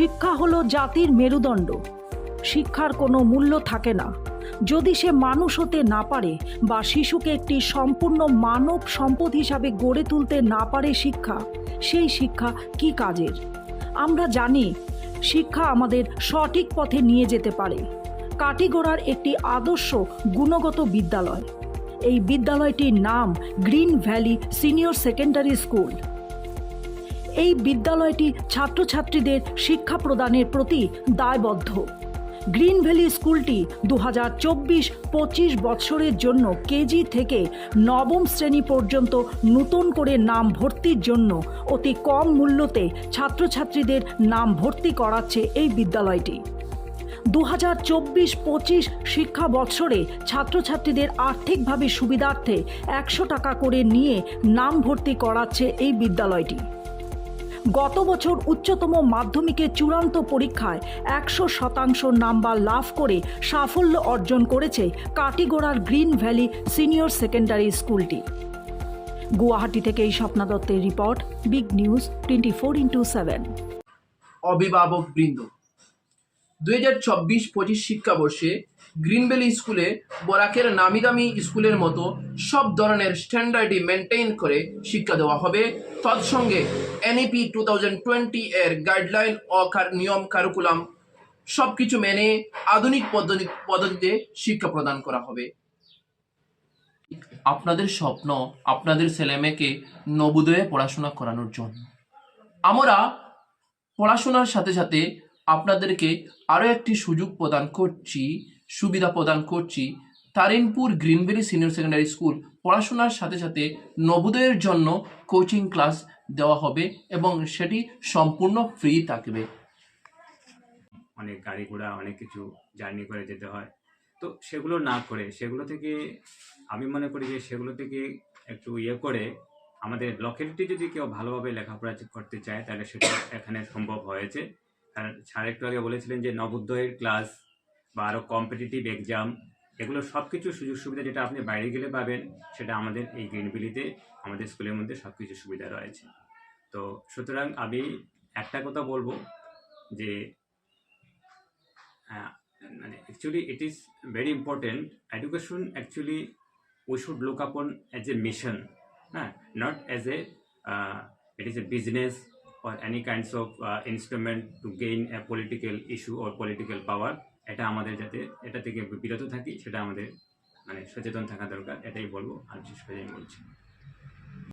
শিক্ষা হলো জাতির মেরুদণ্ড। শিক্ষার কোনো মূল্য থাকে না। যদি সে মানুষ হতে না পারে বা শিশুকে একটি সম্পূর্ণ মানব সম্পদ হিসাবে গড়ে তুলতে না পারে শিক্ষা, সেই শিক্ষা কি কাজের? আমরা জানি শিক্ষা আমাদের সঠিক পথে নিয়ে যেতে পারে। কাটিগোড়ার একটি আদর্শ গুণগত বিদ্যালয়। এই বিদ্যালয়টির নাম green valley senior secondary school. এই বিদ্যালয়টি ছাত্রছাত্রীদের শিক্ষা প্রদানের প্রতি দায়বদ্ধ। গ্রিন ভ্যালি স্কুলটি দু হাজার চব্বিশ পঁচিশ বৎসরের জন্য কেজি থেকে নবম শ্রেণি পর্যন্ত নতুন করে নাম ভর্তির জন্য অতি কম মূল্যতে ছাত্রছাত্রীদের নাম ভর্তি করাচ্ছে এই বিদ্যালয়টি। দু হাজার চব্বিশ পঁচিশ শিক্ষা বৎসরে ছাত্রছাত্রীদের আর্থিকভাবে সুবিধার্থে একশো টাকা করে নিয়ে নাম ভর্তি করাচ্ছে এই বিদ্যালয়টি। গত বছর উচ্চতম মাধ্যমিকে চূড়ান্ত পরীক্ষায় একশো শতাংশ নাম্বার লাভ করে সাফল্য অর্জন করেছে কাটিগোড়ার গ্রিন ভ্যালি সিনিয়র সেকেন্ডারি স্কুলটি। গুয়াহাটি থেকে এই স্বপ্না দত্তের report, big news twenty four into seven. অভিভাবক বৃন্দ দুই হাজার চব্বিশ পঁচিশ শিক্ষাবর্ষে গ্রিনবেলি স্কুলে বরাকের নামি দামি স্কুলের মতো সব ধরনের স্ট্যান্ডার্ডই মেনটেইন করে শিক্ষা দেওয়া হবে। তৎসঙ্গে এনইপি টু থাউজেন্ড টোয়েন্টি এর গাইডলাইন ও নিয়ম কারিকুলাম সব কিছু মেনে আধুনিক পদ্ধতি, পদ্ধতিতে শিক্ষা প্রদান করা হবে। আপনাদের স্বপ্ন, আপনাদের ছেলেমেয়েকে নবোদয়ে পড়াশোনা করানোর জন্য। আমরা পড়াশোনার সাথে সাথে আপনাদেরকে আরও একটি সুযোগ প্রদান করছি, সুবিধা প্রদান করছি। Tarinpur green valley senior secondary school পড়াশোনার সাথে সাথে নবোদয়ের জন্য কোচিং ক্লাস দেওয়া হবে এবং সেটি সম্পূর্ণ ফ্রি থাকবে। অনেক গাড়ি ঘোড়া, অনেক কিছু জার্নি করে যেতে হয়। তো সেগুলো না করে, সেগুলো থেকে আমি মনে করি যে সেগুলো থেকে একটু ইয়ে করে আমাদের লোকালিটি যদি কেউ ভালোভাবে লেখাপড়া করতে চায়, তাহলে সেটা এখানে সম্ভব হয়েছে। স্যার একটু আগে বলেছিলেন যে নবোদয়ের ক্লাস বা আরও কম্পিটিটিভ এক্সাম এগুলো সব কিছু সুযোগ সুবিধা যেটা আপনি বাইরে গেলে পাবেন, সেটা আমাদের এই গ্রিনভিলিতে আমাদের স্কুলের মধ্যে সব কিছু সুবিধা রয়েছে। তো সুতরাং আমি একটা কথা বলব যে মানে actually it is very important education actually we should look upon as a mission হ্যাঁ? Not as a it it a business or any kinds of uh, instrument to gain a political issue or political power এটা আমাদের যাতে এটা থেকে বিরত থাকি সেটা আমাদের মানে সচেতন থাকা দরকার এটাই বলব আর বিশেষ করে বলছি